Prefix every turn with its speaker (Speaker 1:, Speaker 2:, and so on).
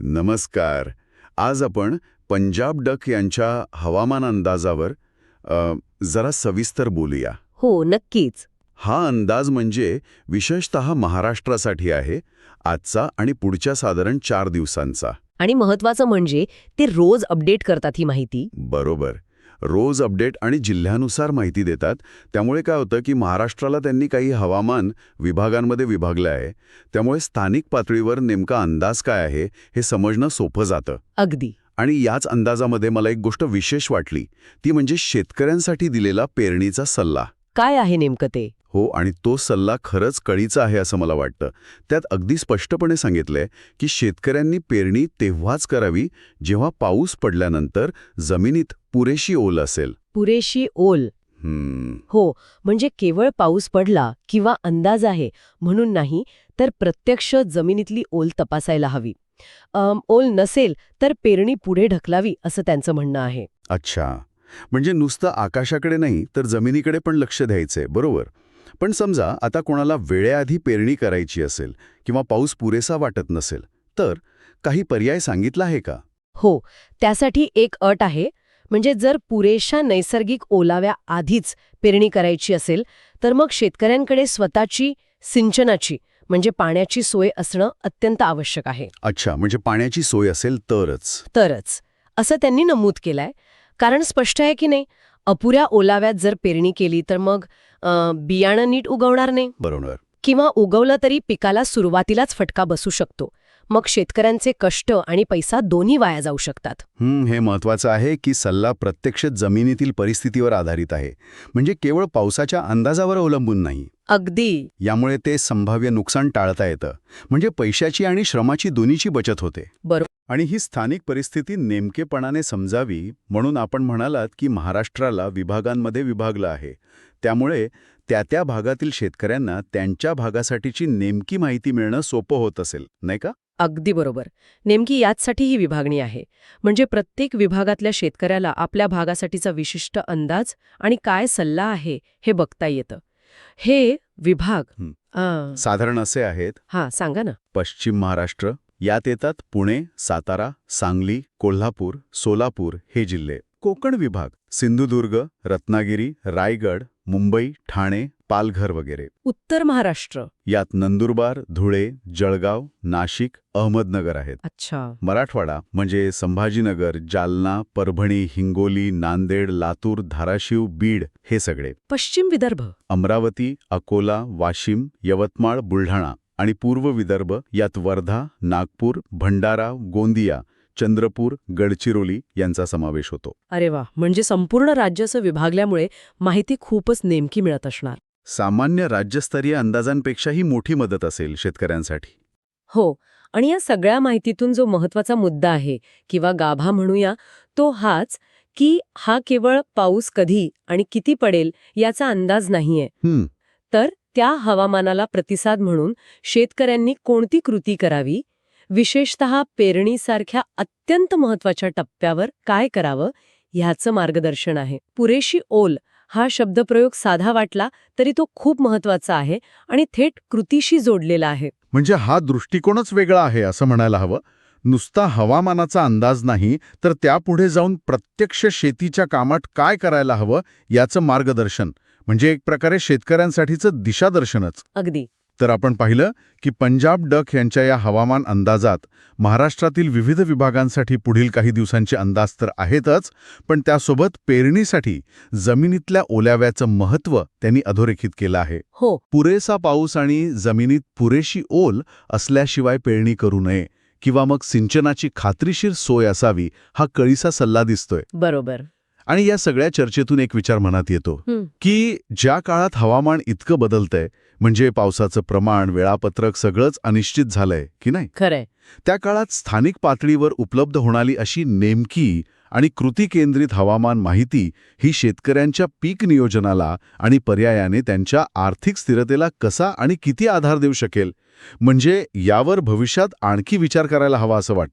Speaker 1: नमस्कार. आज आपण पंजाब डक यांच्या हवामान अंदाजावर अ, जरा सविस्तर बोलूया.
Speaker 2: हो नक्कीच.
Speaker 1: हा अंदाज म्हणजे विशेषत महाराष्ट्रासाठी आहे आजचा आणि पुढच्या साधारण चार दिवसांचा.
Speaker 2: आणि महत्वाचं म्हणजे ते रोज अपडेट करतात ही माहिती.
Speaker 1: बरोबर. रोज अपडेट आणि जिल्ह्यानुसार माहिती देतात. त्यामुळे काय होतं की महाराष्ट्राला त्यांनी काही हवामान विभागांमध्ये विभागलं आहे. त्यामुळे स्थानिक पातळीवर नेमका अंदाज काय आहे हे समजणं सोपं जातं.
Speaker 2: अगदी.
Speaker 1: आणि याच अंदाजामध्ये मला एक गोष्ट विशेष वाटली. ती म्हणजे शेतकऱ्यांसाठी दिलेला पेरणीचा सल्ला.
Speaker 2: काय आहे नेमकं ते?
Speaker 1: हो आणि तो सल्ला खरंच कळीचा आहे असं मला वाटतं. त्यात अगदी स्पष्टपणे सांगितलंय की शेतकऱ्यांनी पेरणी तेव्हाच करावी जेव्हा पाऊस पडल्यानंतर जमिनीत पुरेशी ओल असेल.
Speaker 2: पुरेशी ओल. हो म्हणजे केवळ पाऊस पडला किंवा अंदाज आहे म्हणून नाही तर प्रत्यक्ष जमिनीतली ओल तपासायला हवी. ओल नसेल तर पेरणी पुढे ढकलावी असं त्यांचं म्हणणं आहे.
Speaker 1: अच्छा. म्हणजे नुसतं आकाशाकडे नाही तर जमिनीकडे पण लक्ष द्यायचंय बरोबर. पण समजा आता कोणाला वेळेआधी पेरणी करायची असेल किंवा पाऊस पुरेसा वाटत नसेल तर काही पर्याय सांगितला आहे का?
Speaker 2: हो त्यासाठी एक अट आहे म्हणजे जर पुरेशा नैसर्गिक ओलाव्या आधीच पेरणी करायची असेल तर मग शेतकऱ्यांकडे स्वतःची सिंचनाची म्हणजे पाण्याची सोय असणं अत्यंत आवश्यक आहे.
Speaker 1: अच्छा म्हणजे पाण्याची सोय असेल तरच.
Speaker 2: तरच. असं त्यांनी नमूद केलंय. कारण स्पष्ट आहे की नाही? अपुऱ्या ओलाव्यात जर पेरणी केली तर मग अं, बियाणं नीट उगवणार नाही.
Speaker 1: बरोबर.
Speaker 2: किंवा उगवलं तरी पिकाला सुरुवातीलाच फटका बसू शकतो. मग शेतकऱ्यांचे कष्ट आणि पैसा दोन्ही वाया जाऊ शकतात.
Speaker 1: हं, हे महत्वाचं आहे की सल्ला प्रत्यक्ष जमिनीतील परिस्थितीवर आधारित आहे. म्हणजे केवळ पावसाच्या अंदाजावर अवलंबून नाही.
Speaker 2: अगदी.
Speaker 1: यामुळे ते संभाव्य नुकसान टाळता येतं. म्हणजे पैशाची आणि श्रमाची दोन्हीची बचत होते.
Speaker 2: बरोबर
Speaker 1: आणि ही स्थानिक परिस्थिती नेमकेपणाने समजावी म्हणून आपण म्हणालात की महाराष्ट्राला विभागांमध्ये विभागलं आहे. त्यामुळे त्या त्या भागातील शेतकऱ्यांना त्यांच्या भागासाठीची नेमकी माहिती मिळणं सोपं होत असेल नाही का?
Speaker 2: अगदी बरोबर. नेमकी याचसाठी ही विभागणी आहे. म्हणजे प्रत्येक विभागातल्या शेतकऱ्याला आपल्या भागासाठीचा विशिष्ट अंदाज आणि काय सल्ला आहे हे बघता येतं. हे विभाग. आ,
Speaker 1: साधारण असे आहेत.
Speaker 2: हा सांगा ना.
Speaker 1: पश्चिम महाराष्ट्र यात येतात पुणे सातारा सांगली कोल्हापूर सोलापूर हे जिल्हे. कोकण विभाग सिंधुदुर्ग रत्नागिरी रायगड मुंबई ठाणे पालघर वगैरे.
Speaker 2: उत्तर महाराष्ट्र.
Speaker 1: यात नंदुरबार धुळे जळगाव नाशिक अहमदनगर आहेत.
Speaker 2: अच्छा.
Speaker 1: मराठवाडा म्हणजे संभाजीनगर जालना परभणी हिंगोली नांदेड लातूर धाराशिव बीड हे सगळे.
Speaker 2: पश्चिम विदर्भ.
Speaker 1: अमरावती अकोला वाशिम यवतमाळ बुलढाणा आणि पूर्व विदर्भ यात वर्धा नागपूर भंडारा गोंदिया चंद्रपूर गडचिरोली यांचा समावेश होतो.
Speaker 2: अरे वा! म्हणजे संपूर्ण राज्य असं विभागल्यामुळे माहिती खूपच नेमकी मिळत असणार.
Speaker 1: सामान्य राज्यस्तरीय अंदाजांपेक्षाही मोठी मदत असेल शेतकऱ्यांसाठी.
Speaker 2: हो आणि या सगळ्या माहितीतून जो महत्त्वाचा मुद्दा आहे किंवा गाभा म्हणूया तो हाच की हा केवळ पाऊस कधी आणि किती पडेल याचा अंदाज नाहीये.
Speaker 1: हं,
Speaker 2: तर त्या हवामानाला प्रतिसाद म्हणून शेतकऱ्यांनी कोणती कृती करावी? विशेषतः पेरणीसारख्या अत्यंत महत्त्वाच्या टप्प्यावर काय करावं ह्याचं मार्गदर्शन आहे. पुरेशी ओल हा शब्दप्रयोग साधा वाटला तरी तो खूप महत्त्वाचा आहे आणि थेट कृतीशी जोडलेला आहे.
Speaker 1: म्हणजे हा दृष्टिकोनच वेगळा आहे असं म्हणायला हवं. नुसता हवामानाचा अंदाज नाही तर त्यापुढे जाऊन प्रत्यक्ष शेतीच्या कामात काय करायला हवं याचं मार्गदर्शन. म्हणजे एक प्रकारे शेतकऱ्यांसाठीचं दिशादर्शनच.
Speaker 2: अगदी.
Speaker 1: तर आपण पाहिलं की पंजाब डक यांच्या या हवामान अंदाजात महाराष्ट्रातील विविध विभागांसाठी पुढील काही दिवसांचे अंदाज तर आहेतच पण त्यासोबत पेरणीसाठी जमिनीतल्या ओल्याव्याचं महत्त्व त्यांनी अधोरेखित केलं आहे.
Speaker 2: हो.
Speaker 1: पुरेसा पाऊस आणि जमिनीत पुरेशी ओल असल्याशिवाय पेरणी करू नये किंवा मग सिंचनाची खात्रीशीर सोय असावी हा कळीसा सल्ला दिसतोय.
Speaker 2: बरोबर.
Speaker 1: आणि या सगळ्या चर्चेतून एक विचार मनात येतो की ज्या काळात हवामान इतकं बदलतंय म्हणजे पावसाचं प्रमाण वेळापत्रक सगळंच अनिश्चित झालंय की नाही?
Speaker 2: खरंय.
Speaker 1: त्या काळात स्थानिक पातळीवर उपलब्ध होणारी अशी नेमकी आणि कृती केंद्रित हवामान माहिती ही शेतकऱ्यांच्या पीक नियोजनाला आणि पर्यायाने त्यांच्या आर्थिक स्थिरतेला कसा आणि किती आधार देऊ शकेल म्हणजे यावर भविष्यात आणखी विचार करायला हवा असं वाटतं.